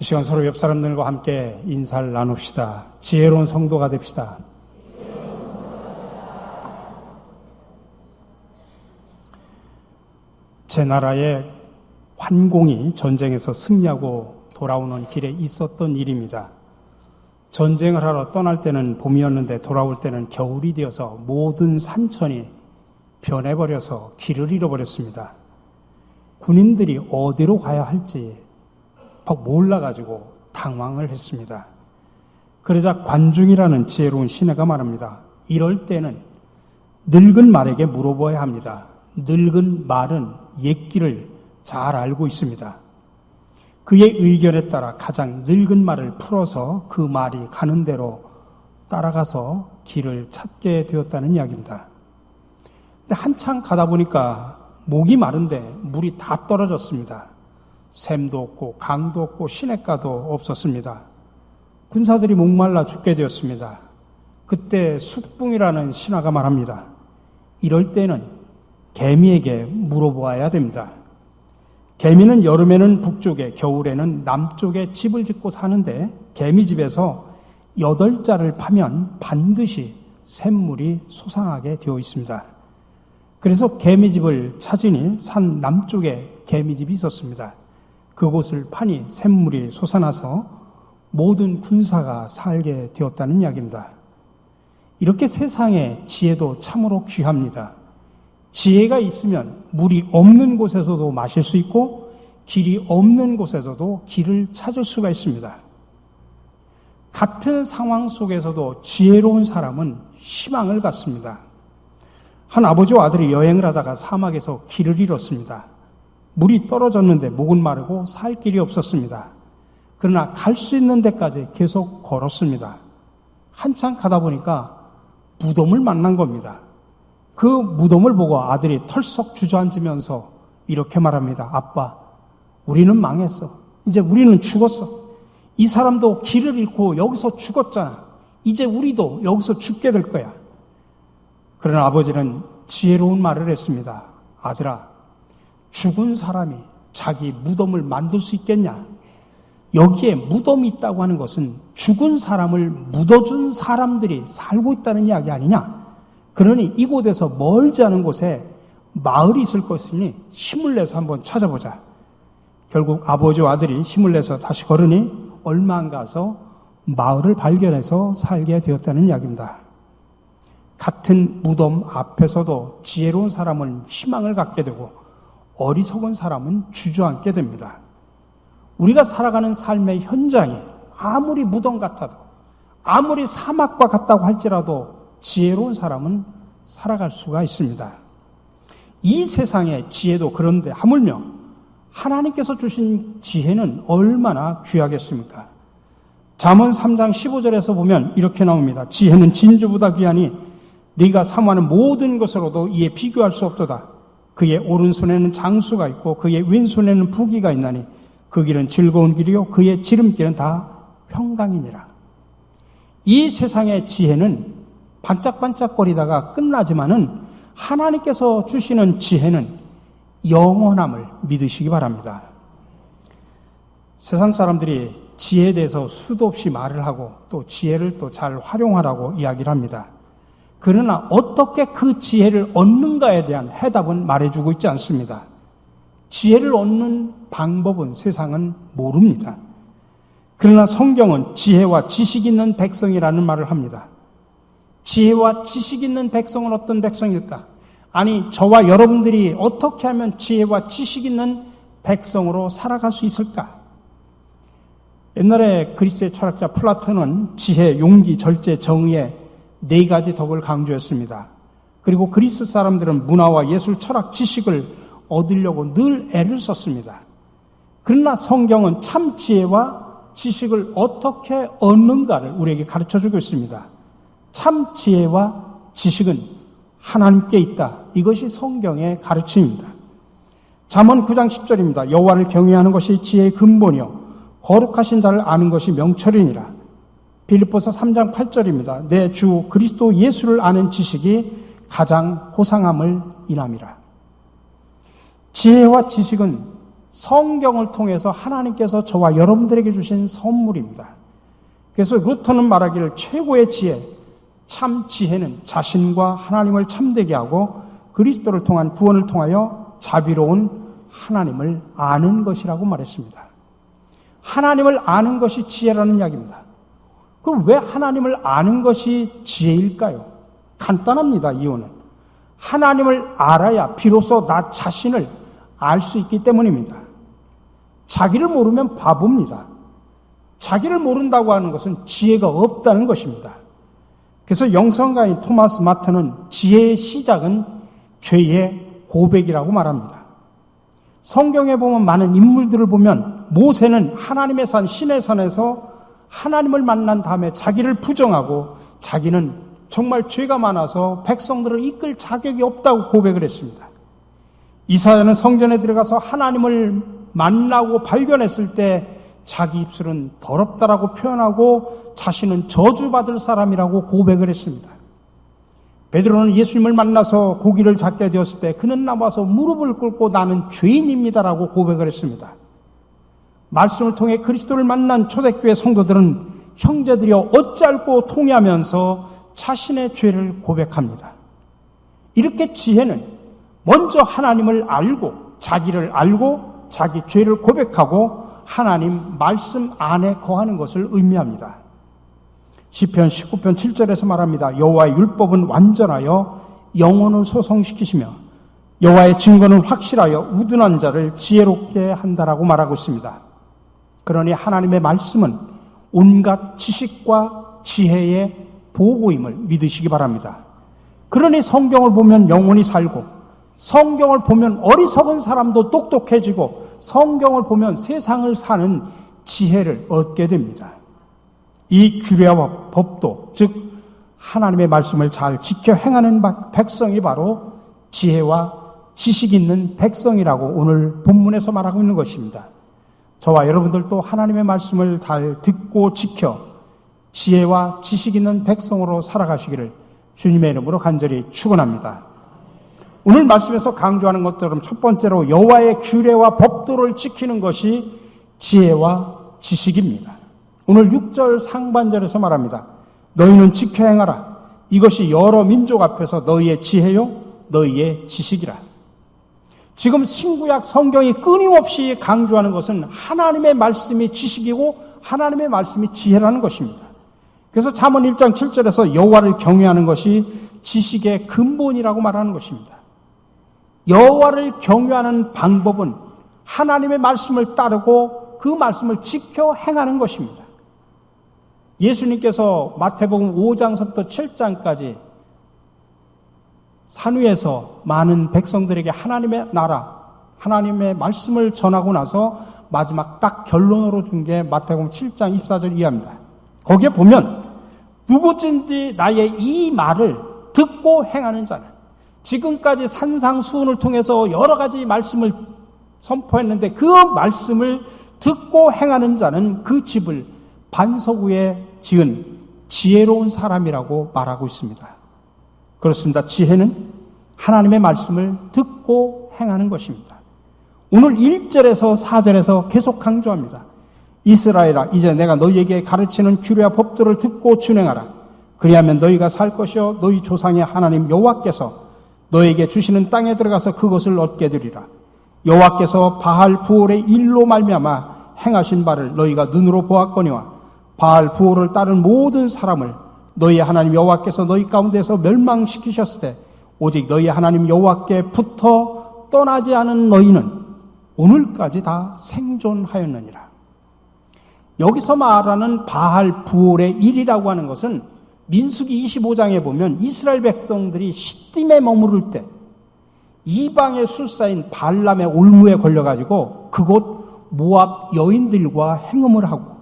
이 시간 서로 옆 사람들과 함께 인사를 나눕시다. 지혜로운 성도가 됩시다. 제 나라의 환공이 전쟁에서 승리하고 돌아오는 길에 있었던 일입니다. 전쟁을 하러 떠날 때는 봄이었는데 돌아올 때는 겨울이 되어서 모든 산천이 변해버려서 길을 잃어버렸습니다. 군인들이 어디로 가야 할지 몰라가지고 당황을 했습니다. 그러자 관중이라는 지혜로운 시내가 말합니다. 이럴 때는 늙은 말에게 물어봐야 합니다. 늙은 말은 옛길을 잘 알고 있습니다. 그의 의견에 따라 가장 늙은 말을 풀어서 그 말이 가는 대로 따라가서 길을 찾게 되었다는 이야기입니다. 근데 한참 가다 보니까 목이 마른데 물이 다 떨어졌습니다. 샘도 없고 강도 없고 시냇가도 없었습니다. 군사들이 목말라 죽게 되었습니다. 그때 숙붕이라는 신화가 말합니다. 이럴 때는 개미에게 물어보아야 됩니다. 개미는 여름에는 북쪽에, 겨울에는 남쪽에 집을 짓고 사는데 개미집에서 여덟 자를 파면 반드시 샘물이 솟아나게 되어 있습니다. 그래서 개미집을 찾으니 산 남쪽에 개미집이 있었습니다. 그곳을 파니 샘물이 솟아나서 모든 군사가 살게 되었다는 이야기입니다. 이렇게 세상의 지혜도 참으로 귀합니다. 지혜가 있으면 물이 없는 곳에서도 마실 수 있고 길이 없는 곳에서도 길을 찾을 수가 있습니다. 같은 상황 속에서도 지혜로운 사람은 희망을 갖습니다. 한 아버지와 아들이 여행을 하다가 사막에서 길을 잃었습니다. 물이 떨어졌는데 목은 마르고 살 길이 없었습니다. 그러나 갈 수 있는 데까지 계속 걸었습니다. 한참 가다 보니까 무덤을 만난 겁니다. 그 무덤을 보고 아들이 털썩 주저앉으면서 이렇게 말합니다. 아빠, 우리는 망했어. 이제 우리는 죽었어. 이 사람도 길을 잃고 여기서 죽었잖아. 이제 우리도 여기서 죽게 될 거야. 그러나 아버지는 지혜로운 말을 했습니다. 아들아, 죽은 사람이 자기 무덤을 만들 수 있겠냐? 여기에 무덤이 있다고 하는 것은 죽은 사람을 묻어준 사람들이 살고 있다는 이야기 아니냐? 그러니 이곳에서 멀지 않은 곳에 마을이 있을 것이니 힘을 내서 한번 찾아보자. 결국 아버지와 아들이 힘을 내서 다시 걸으니 얼마 안 가서 마을을 발견해서 살게 되었다는 이야기입니다. 같은 무덤 앞에서도 지혜로운 사람은 희망을 갖게 되고 어리석은 사람은 주저앉게 됩니다. 우리가 살아가는 삶의 현장이 아무리 무덤 같아도 아무리 사막과 같다고 할지라도 지혜로운 사람은 살아갈 수가 있습니다. 이 세상의 지혜도 그런데 하물며 하나님께서 주신 지혜는 얼마나 귀하겠습니까? 잠언 3장 15절에서 보면 이렇게 나옵니다. 지혜는 진주보다 귀하니 네가 사모하는 모든 것으로도 이에 비교할 수 없도다. 그의 오른손에는 장수가 있고 그의 왼손에는 부기가 있나니 그 길은 즐거운 길이요 그의 지름길은 다 평강이니라. 이 세상의 지혜는 반짝반짝거리다가 끝나지만은 하나님께서 주시는 지혜는 영원함을 믿으시기 바랍니다. 세상 사람들이 지혜에 대해서 수도 없이 말을 하고 또 지혜를 또 잘 활용하라고 이야기를 합니다. 그러나 어떻게 그 지혜를 얻는가에 대한 해답은 말해주고 있지 않습니다. 지혜를 얻는 방법은 세상은 모릅니다. 그러나 성경은 지혜와 지식 있는 백성이라는 말을 합니다. 지혜와 지식 있는 백성은 어떤 백성일까? 아니, 저와 여러분들이 어떻게 하면 지혜와 지식 있는 백성으로 살아갈 수 있을까? 옛날에 그리스의 철학자 플라톤은 지혜, 용기, 절제, 정의의 네 가지 덕을 강조했습니다. 그리고 그리스 사람들은 문화와 예술, 철학, 지식을 얻으려고 늘 애를 썼습니다. 그러나 성경은 참 지혜와 지식을 어떻게 얻는가를 우리에게 가르쳐 주고 있습니다. 참 지혜와 지식은 하나님께 있다. 이것이 성경의 가르침입니다. 잠언 9장 10절입니다. 여호와를 경외하는 것이 지혜의 근본이요 거룩하신 자를 아는 것이 명철이니라. 빌립보서 3장 8절입니다. 내 주 그리스도 예수를 아는 지식이 가장 고상함을 인함이라. 지혜와 지식은 성경을 통해서 하나님께서 저와 여러분들에게 주신 선물입니다. 그래서 루터는 말하기를 최고의 지혜, 참 지혜는 자신과 하나님을 참되게 하고 그리스도를 통한 구원을 통하여 자비로운 하나님을 아는 것이라고 말했습니다. 하나님을 아는 것이 지혜라는 이야기입니다. 그럼 왜 하나님을 아는 것이 지혜일까요? 간단합니다, 이유는. 하나님을 알아야 비로소 나 자신을 알 수 있기 때문입니다. 자기를 모르면 바보입니다. 자기를 모른다고 하는 것은 지혜가 없다는 것입니다. 그래서 영성가인 토마스 마트는 지혜의 시작은 죄의 고백이라고 말합니다. 성경에 보면 많은 인물들을 보면 모세는 하나님의 산 신의 산에서 하나님을 만난 다음에 자기를 부정하고 자기는 정말 죄가 많아서 백성들을 이끌 자격이 없다고 고백을 했습니다. 이사야는 성전에 들어가서 하나님을 만나고 발견했을 때 자기 입술은 더럽다라고 표현하고 자신은 저주받을 사람이라고 고백을 했습니다. 베드로는 예수님을 만나서 고기를 잡게 되었을 때 그는 나와서 무릎을 꿇고 나는 죄인입니다라고 고백을 했습니다. 말씀을 통해 그리스도를 만난 초대교회 성도들은 형제들이여 어찌알고 통해하면서 자신의 죄를 고백합니다. 이렇게 지혜는 먼저 하나님을 알고 자기를 알고 자기 죄를 고백하고 하나님 말씀 안에 거하는 것을 의미합니다. 시편 19편 7절에서 말합니다. 여호와의 율법은 완전하여 영혼을 소성시키시며 여호와의 증거는 확실하여 우둔한 자를 지혜롭게 한다라고 말하고 있습니다. 그러니 하나님의 말씀은 온갖 지식과 지혜의 보고임을 믿으시기 바랍니다. 그러니 성경을 보면 영혼이 살고 성경을 보면 어리석은 사람도 똑똑해지고 성경을 보면 세상을 사는 지혜를 얻게 됩니다. 이 규례와 법도 즉 하나님의 말씀을 잘 지켜 행하는 백성이 바로 지혜와 지식 있는 백성이라고 오늘 본문에서 말하고 있는 것입니다. 저와 여러분들도 하나님의 말씀을 잘 듣고 지켜 지혜와 지식 있는 백성으로 살아가시기를 주님의 이름으로 간절히 축원합니다. 오늘 말씀에서 강조하는 것처럼 첫 번째로 여호와의 규례와 법도를 지키는 것이 지혜와 지식입니다. 오늘 6절 상반절에서 말합니다. 너희는 지켜 행하라. 이것이 여러 민족 앞에서 너희의 지혜요, 너희의 지식이라. 지금 신구약 성경이 끊임없이 강조하는 것은 하나님의 말씀이 지식이고 하나님의 말씀이 지혜라는 것입니다. 그래서 잠언 1장 7절에서 여호와를 경외하는 것이 지식의 근본이라고 말하는 것입니다. 여호와를 경외하는 방법은 하나님의 말씀을 따르고 그 말씀을 지켜 행하는 것입니다. 예수님께서 마태복음 5장서부터 7장까지 산 위에서 많은 백성들에게 하나님의 나라, 하나님의 말씀을 전하고 나서 마지막 딱 결론으로 준 게 마태복음 7장 24절 이하입니다. 거기에 보면 누구든지 나의 이 말을 듣고 행하는 자는 지금까지 산상수훈을 통해서 여러 가지 말씀을 선포했는데 그 말씀을 듣고 행하는 자는 그 집을 반석 위에 지은 지혜로운 사람이라고 말하고 있습니다. 그렇습니다. 지혜는 하나님의 말씀을 듣고 행하는 것입니다. 오늘 1절에서 4절에서 계속 강조합니다. 이스라엘아, 이제 내가 너희에게 가르치는 규례와 법도를 듣고 준행하라. 그리하면 너희가 살 것이요 너희 조상의 하나님 여호와께서 너에게 주시는 땅에 들어가서 그것을 얻게 되리라. 여호와께서 바알 부올의 일로 말미암아 행하신 바를 너희가 눈으로 보았거니와 바알 부올을 따른 모든 사람을 너희 하나님 여호와께서 너희 가운데서 멸망시키셨을 때 오직 너희 하나님 여호와께 붙어 떠나지 않은 너희는 오늘까지 다 생존하였느니라. 여기서 말하는 바알 부올의 일이라고 하는 것은 민수기 25장에 보면 이스라엘 백성들이 시딤에 머무를 때 이방의 술사인 발람의 올무에 걸려가지고 그곳 모압 여인들과 행음을 하고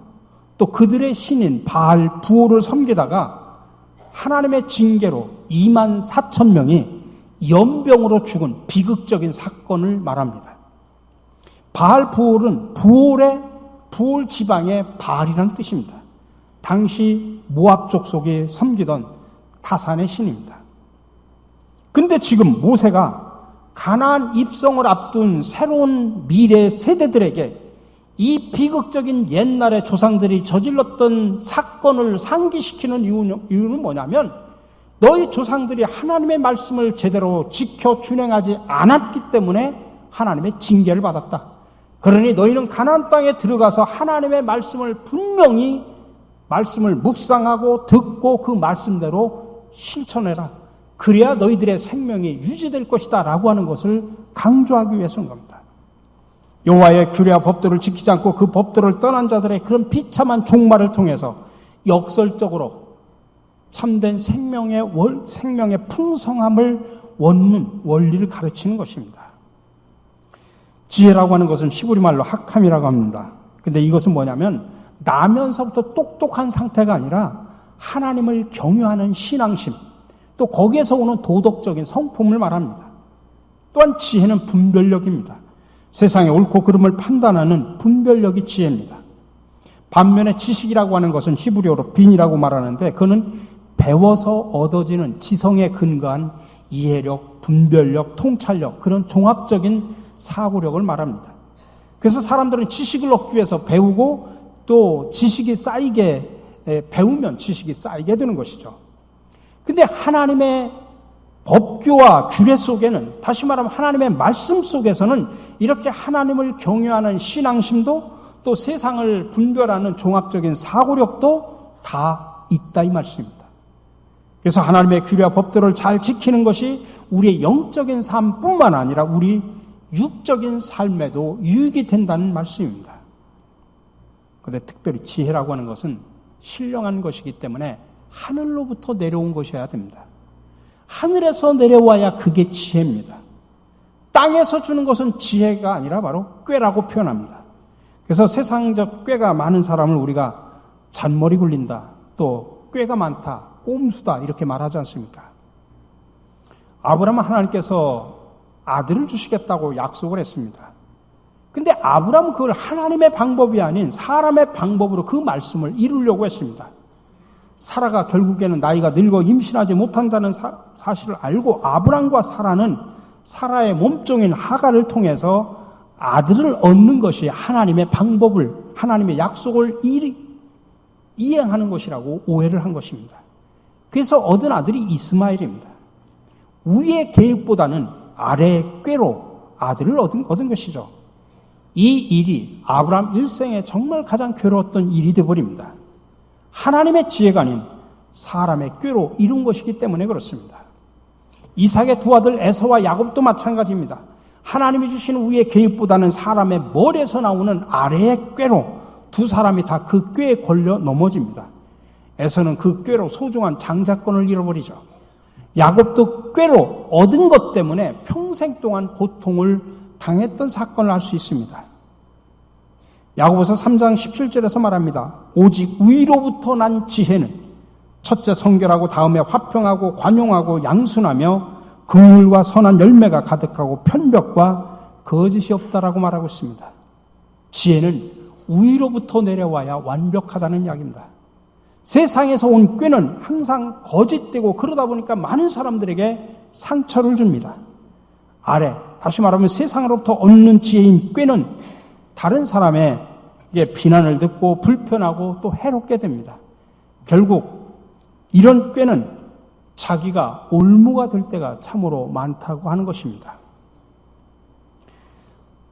또 그들의 신인 바알 부호를 섬기다가 하나님의 징계로 2만 4천 명이 연병으로 죽은 비극적인 사건을 말합니다. 바알 부올은 부올의 부올 지방의 바알이라는 뜻입니다. 당시 모압 족속이 섬기던 타산의 신입니다. 근데 지금 모세가 가나안 입성을 앞둔 새로운 미래 세대들에게 이 비극적인 옛날의 조상들이 저질렀던 사건을 상기시키는 이유는 뭐냐면 너희 조상들이 하나님의 말씀을 제대로 지켜 준행하지 않았기 때문에 하나님의 징계를 받았다. 그러니 너희는 가나안 땅에 들어가서 하나님의 말씀을 분명히 말씀을 묵상하고 듣고 그 말씀대로 실천해라. 그래야 너희들의 생명이 유지될 것이다라고 하는 것을 강조하기 위해서인 겁니다. 여호와의 규례와 법도를 지키지 않고 그 법도를 떠난 자들의 그런 비참한 종말을 통해서 역설적으로 참된 생명의 월, 생명의 풍성함을 원는 원리를 가르치는 것입니다. 지혜라고 하는 것은 시부리 말로 학함이라고 합니다. 근데 이것은 뭐냐면 나면서부터 똑똑한 상태가 아니라 하나님을 경유하는 신앙심, 또 거기에서 오는 도덕적인 성품을 말합니다. 또한 지혜는 분별력입니다. 세상의 옳고 그름을 판단하는 분별력이 지혜입니다. 반면에 지식이라고 하는 것은 히브리어로 빈이라고 말하는데 그는 배워서 얻어지는 지성에 근거한 이해력, 분별력, 통찰력 그런 종합적인 사고력을 말합니다. 그래서 사람들은 지식을 얻기 위해서 배우고 또 지식이 쌓이게 배우면 지식이 쌓이게 되는 것이죠. 근데 하나님의 법규와 규례 속에는 다시 말하면 하나님의 말씀 속에서는 이렇게 하나님을 경외하는 신앙심도 또 세상을 분별하는 종합적인 사고력도 다 있다 이 말씀입니다. 그래서 하나님의 규례와 법들을 잘 지키는 것이 우리의 영적인 삶뿐만 아니라 우리 육적인 삶에도 유익이 된다는 말씀입니다. 그런데 특별히 지혜라고 하는 것은 신령한 것이기 때문에 하늘로부터 내려온 것이어야 됩니다. 하늘에서 내려와야 그게 지혜입니다. 땅에서 주는 것은 지혜가 아니라 바로 꾀라고 표현합니다. 그래서 세상적 꾀가 많은 사람을 우리가 잔머리 굴린다, 또 꾀가 많다, 꼼수다 이렇게 말하지 않습니까? 아브라함 하나님께서 아들을 주시겠다고 약속을 했습니다. 근데 아브라함은 그걸 하나님의 방법이 아닌 사람의 방법으로 그 말씀을 이루려고 했습니다. 사라가 결국에는 나이가 늙어 임신하지 못한다는 사, 실을 알고 아브람과 사라는 사라의 몸종인 하가를 통해서 아들을 얻는 것이 하나님의 방법을 하나님의 약속을 이행하는 것이라고 오해를 한 것입니다. 그래서 얻은 아들이 이스마엘입니다. 위의 계획보다는 아래의 꾀로 아들을 얻은, 얻은 것이죠. 이 일이 아브라함 일생에 정말 가장 괴로웠던 일이 되어버립니다. 하나님의 지혜가 아닌 사람의 꾀로 이룬 것이기 때문에 그렇습니다. 이삭의 두 아들 에서와 야곱도 마찬가지입니다. 하나님이 주시는 위의 계획보다는 사람의 머리에서 나오는 아래의 꾀로 두 사람이 다 그 꾀에 걸려 넘어집니다. 에서는 그 꾀로 소중한 장자권을 잃어버리죠. 야곱도 꾀로 얻은 것 때문에 평생 동안 고통을 당했던 사건을 알 수 있습니다. 야고보서 3장 17절에서 말합니다. 오직 위로부터 난 지혜는 첫째 성결하고 다음에 화평하고 관용하고 양순하며 긍휼과 선한 열매가 가득하고 편벽과 거짓이 없다라고 말하고 있습니다. 지혜는 위로부터 내려와야 완벽하다는 이야기입니다. 세상에서 온 꾀는 항상 거짓되고 그러다 보니까 많은 사람들에게 상처를 줍니다. 아래, 다시 말하면 세상으로부터 얻는 지혜인 꾀는 다른 사람의 비난을 듣고 불편하고 또 해롭게 됩니다. 결국 이런 꾀는 자기가 올무가 될 때가 참으로 많다고 하는 것입니다.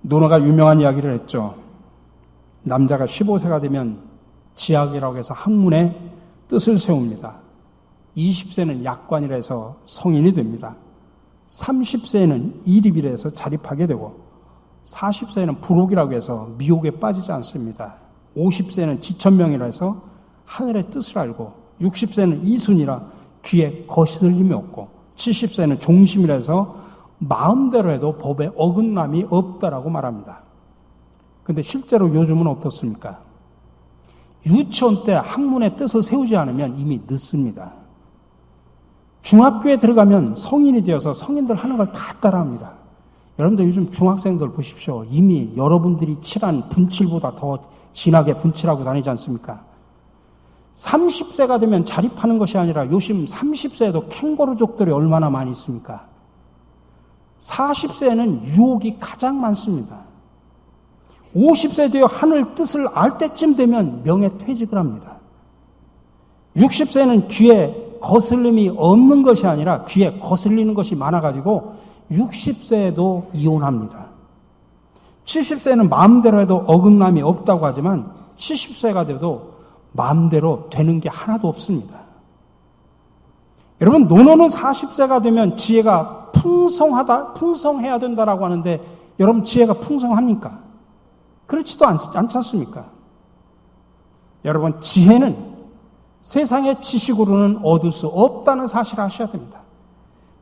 노노가 유명한 이야기를 했죠. 남자가 15세가 되면 지학이라고 해서 학문의 뜻을 세웁니다. 20세는 약관이라 해서 성인이 됩니다. 30세는 이립이라 해서 자립하게 되고 40세는 부록이라고 해서 미혹에 빠지지 않습니다. 50세는 지천명이라 해서 하늘의 뜻을 알고 60세는 이순이라 귀에 거스름이 없고 70세는 종심이라 해서 마음대로 해도 법에 어긋남이 없다라고 말합니다. 근데 실제로 요즘은 어떻습니까? 유치원 때 학문의 뜻을 세우지 않으면 이미 늦습니다. 중학교에 들어가면 성인이 되어서 성인들 하는 걸 다 따라합니다. 여러분들 요즘 중학생들 보십시오. 이미 여러분들이 칠한 분칠보다 더 진하게 분칠하고 다니지 않습니까? 30세가 되면 자립하는 것이 아니라 요즘 30세에도 캥거루족들이 얼마나 많이 있습니까? 40세에는 유혹이 가장 많습니다. 50세 되어 하늘 뜻을 알 때쯤 되면 명예 퇴직을 합니다. 60세는 귀에 거슬림이 없는 것이 아니라 귀에 거슬리는 것이 많아가지고 60세에도 이혼합니다. 70세는 마음대로 해도 어긋남이 없다고 하지만 70세가 돼도 마음대로 되는 게 하나도 없습니다. 여러분, 노노는 40세가 되면 지혜가 풍성하다, 풍성해야 된다라고 하는데 여러분 지혜가 풍성합니까? 그렇지도 않, 않지 않습니까? 여러분, 지혜는 세상의 지식으로는 얻을 수 없다는 사실을 아셔야 됩니다.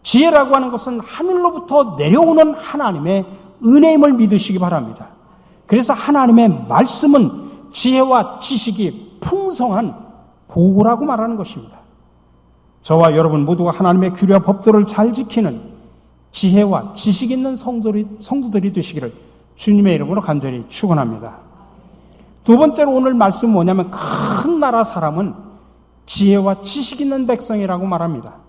지혜라고 하는 것은 하늘로부터 내려오는 하나님의 은혜임을 믿으시기 바랍니다. 그래서 하나님의 말씀은 지혜와 지식이 풍성한 보고라고 말하는 것입니다. 저와 여러분 모두가 하나님의 규례와 법도를 잘 지키는 지혜와 지식 있는 성도들이, 성도들이 되시기를 주님의 이름으로 간절히 축원합니다. 두 번째로 오늘 말씀 뭐냐면 큰 나라 사람은 지혜와 지식 있는 백성이라고 말합니다.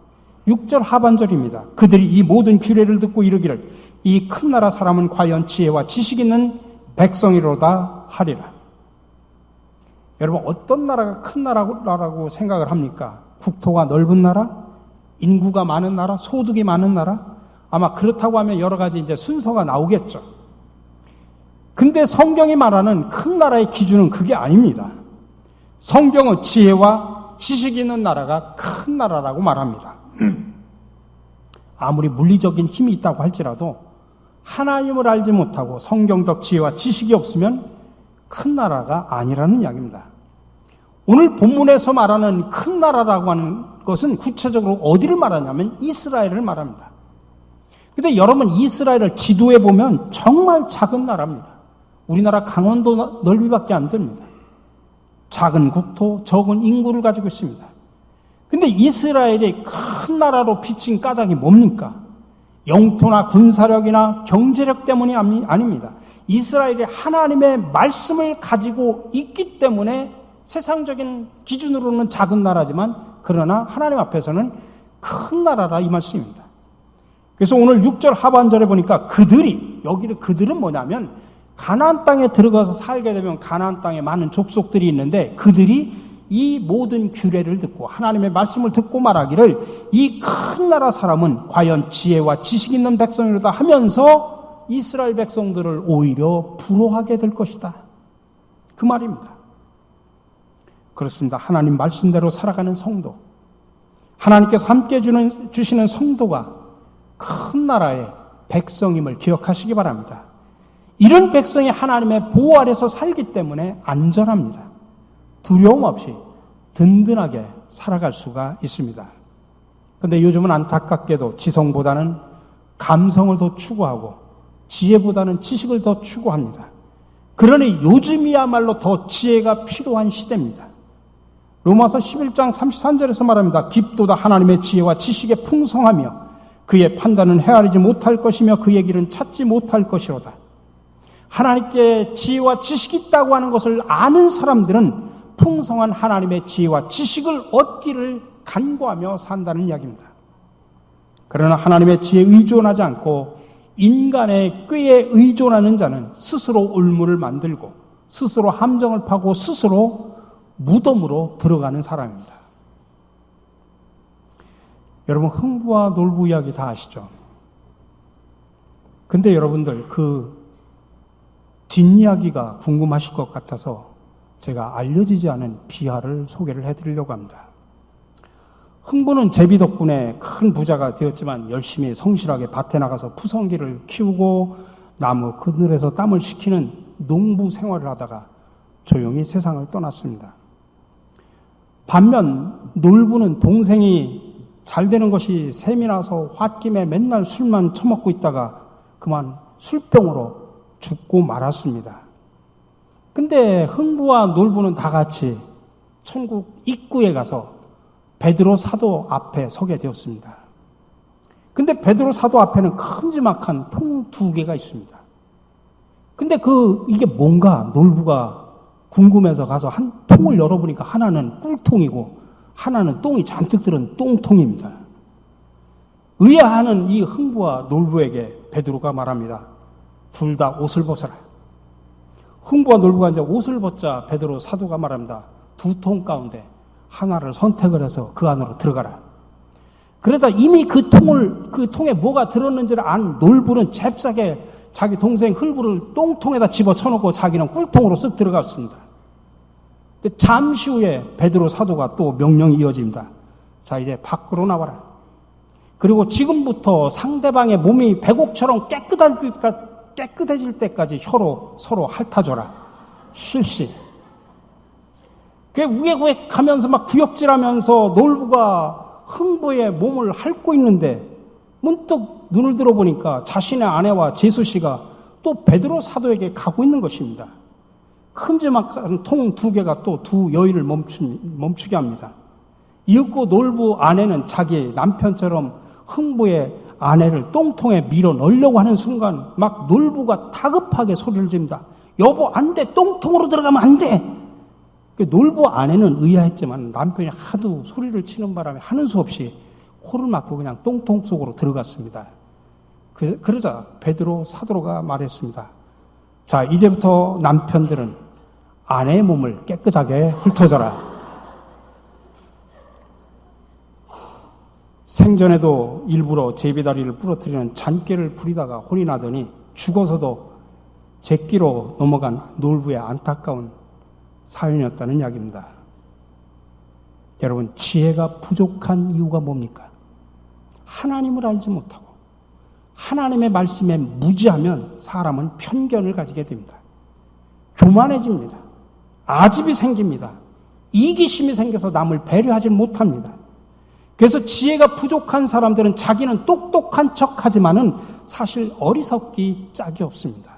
6절 하반절입니다. 그들이 이 모든 규례를 듣고 이르기를 이 큰 나라 사람은 과연 지혜와 지식 있는 백성이로다 하리라. 여러분 어떤 나라가 큰 나라라고 생각을 합니까? 국토가 넓은 나라, 인구가 많은 나라, 소득이 많은 나라? 아마 그렇다고 하면 여러 가지 이제 순서가 나오겠죠. 근데 성경이 말하는 큰 나라의 기준은 그게 아닙니다. 성경은 지혜와 지식 있는 나라가 큰 나라라고 말합니다. 아무리 물리적인 힘이 있다고 할지라도 하나님을 알지 못하고 성경적 지혜와 지식이 없으면 큰 나라가 아니라는 이야기입니다. 오늘 본문에서 말하는 큰 나라라고 하는 것은 구체적으로 어디를 말하냐면 이스라엘을 말합니다. 근데 여러분 이스라엘을 지도에 보면 정말 작은 나라입니다. 우리나라 강원도 넓이밖에 안 됩니다. 작은 국토, 적은 인구를 가지고 있습니다. 근데 이스라엘이 큰 나라로 비친 까닭이 뭡니까? 영토나 군사력이나 경제력 때문이 아닙니다. 이스라엘이 하나님의 말씀을 가지고 있기 때문에 세상적인 기준으로는 작은 나라지만 그러나 하나님 앞에서는 큰 나라라 이 말씀입니다. 그래서 오늘 6절 하반절에 보니까 그들이 여기를 그들은 뭐냐면 가나안 땅에 들어가서 살게 되면 가나안 땅에 많은 족속들이 있는데 그들이 이 모든 규례를 듣고 하나님의 말씀을 듣고 말하기를 이 큰 나라 사람은 과연 지혜와 지식 있는 백성이로다 하면서 이스라엘 백성들을 오히려 부러워하게 될 것이다. 그 말입니다. 그렇습니다. 하나님 말씀대로 살아가는 성도. 하나님께서 함께 주는, 주시는 성도가 큰 나라의 백성임을 기억하시기 바랍니다. 이런 백성이 하나님의 보호 아래서 살기 때문에 안전합니다. 두려움 없이 든든하게 살아갈 수가 있습니다. 근데 요즘은 안타깝게도 지성보다는 감성을 더 추구하고 지혜보다는 지식을 더 추구합니다. 그러니 요즘이야말로 더 지혜가 필요한 시대입니다. 로마서 11장 33절에서 말합니다. 깊도다 하나님의 지혜와 지식의 풍성하며 그의 판단은 헤아리지 못할 것이며 그의 길은 찾지 못할 것이로다. 하나님께 지혜와 지식이 있다고 하는 것을 아는 사람들은 풍성한 하나님의 지혜와 지식을 얻기를 간구하며 산다는 이야기입니다. 그러나 하나님의 지혜에 의존하지 않고 인간의 꾀에 의존하는 자는 스스로 울물을 만들고 스스로 함정을 파고 스스로 무덤으로 들어가는 사람입니다. 여러분 흥부와 놀부 이야기 다 아시죠? 근데 여러분들 그 뒷이야기가 궁금하실 것 같아서 제가 알려지지 않은 비하를 소개를 해드리려고 합니다. 흥부는 제비 덕분에 큰 부자가 되었지만 열심히 성실하게 밭에 나가서 푸성기를 키우고 나무 그늘에서 땀을 식히는 농부 생활을 하다가 조용히 세상을 떠났습니다. 반면 놀부는 동생이 잘 되는 것이 셈이 나서 홧김에 맨날 술만 처먹고 있다가 그만 술병으로 죽고 말았습니다. 근데 흥부와 놀부는 다 같이 천국 입구에 가서 베드로 사도 앞에 서게 되었습니다. 근데 베드로 사도 앞에는 큼지막한 통 두 개가 있습니다. 근데 그 이게 뭔가 놀부가 궁금해서 가서 한 통을 열어보니까 하나는 꿀통이고 하나는 똥이 잔뜩 들은 똥통입니다. 의아하는 이 흥부와 놀부에게 베드로가 말합니다. 둘다 옷을 벗어라. 흥부와 놀부가 이제 옷을 벗자 베드로 사도가 말합니다. 두 통 가운데 하나를 선택을 해서 그 안으로 들어가라. 그러자 이미 그 통을 그 통에 뭐가 들었는지를 안 놀부는 잽싸게 자기 동생 흘부를 똥통에다 집어 쳐놓고 자기는 꿀통으로 쓱 들어갔습니다. 근데 잠시 후에 베드로 사도가 또 명령이 이어집니다. 자 이제 밖으로 나와라. 그리고 지금부터 상대방의 몸이 백옥처럼 깨끗해질, 깨끗해질 때까지 혀로 서로 핥아줘라. 실시. 그 우에우에 가면서 막 구역질하면서 놀부가 흥부의 몸을 핥고 있는데 문득 눈을 들어보니까 자신의 아내와 제수 씨가 또 베드로 사도에게 가고 있는 것입니다. 큼지막한 통 두 개가 또 두 여인을 멈추, 멈추게 합니다. 이윽고 놀부 아내는 자기 남편처럼 흥부의 아내를 똥통에 밀어 넣으려고 하는 순간 막 놀부가 다급하게 소리를 지릅니다. 여보 안 돼. 똥통으로 들어가면 안 돼. 그 놀부 아내는 의아했지만 남편이 하도 소리를 치는 바람에 하는 수 없이 코를 막고 그냥 똥통 속으로 들어갔습니다. 그, 그러자 베드로 사도로가 말했습니다. 자, 이제부터 남편들은 아내의 몸을 깨끗하게 훑어줘라. 생전에도 일부러 제비다리를 부러뜨리는 잔꾀를 부리다가 혼이 나더니 죽어서도 제끼로 넘어간 놀부의 안타까운 사연이었다는 이야기입니다. 여러분, 지혜가 부족한 이유가 뭡니까? 하나님을 알지 못하고 하나님의 말씀에 무지하면 사람은 편견을 가지게 됩니다. 교만해집니다. 아집이 생깁니다. 이기심이 생겨서 남을 배려하지 못합니다. 그래서 지혜가 부족한 사람들은 자기는 똑똑한 척 하지만은 사실 어리석기 짝이 없습니다.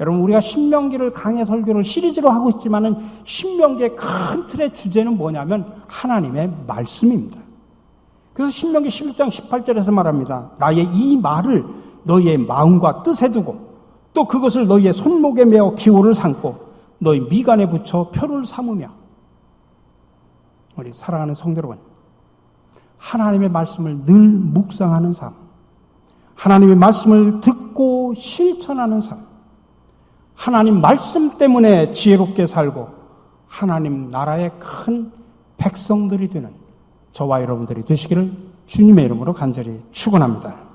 여러분, 우리가 신명기를 강해 설교를 시리즈로 하고 있지만은 신명기의 큰 틀의 주제는 뭐냐면 하나님의 말씀입니다. 그래서 신명기 11장 18절에서 말합니다. 나의 이 말을 너희의 마음과 뜻에 두고 또 그것을 너희의 손목에 메어 기호를 삼고 너희 미간에 붙여 표를 삼으며 우리 사랑하는 성도 여러분 하나님의 말씀을 늘 묵상하는 삶 하나님의 말씀을 듣고 실천하는 삶 하나님 말씀 때문에 지혜롭게 살고 하나님 나라의 큰 백성들이 되는 저와 여러분들이 되시기를 주님의 이름으로 간절히 축원합니다.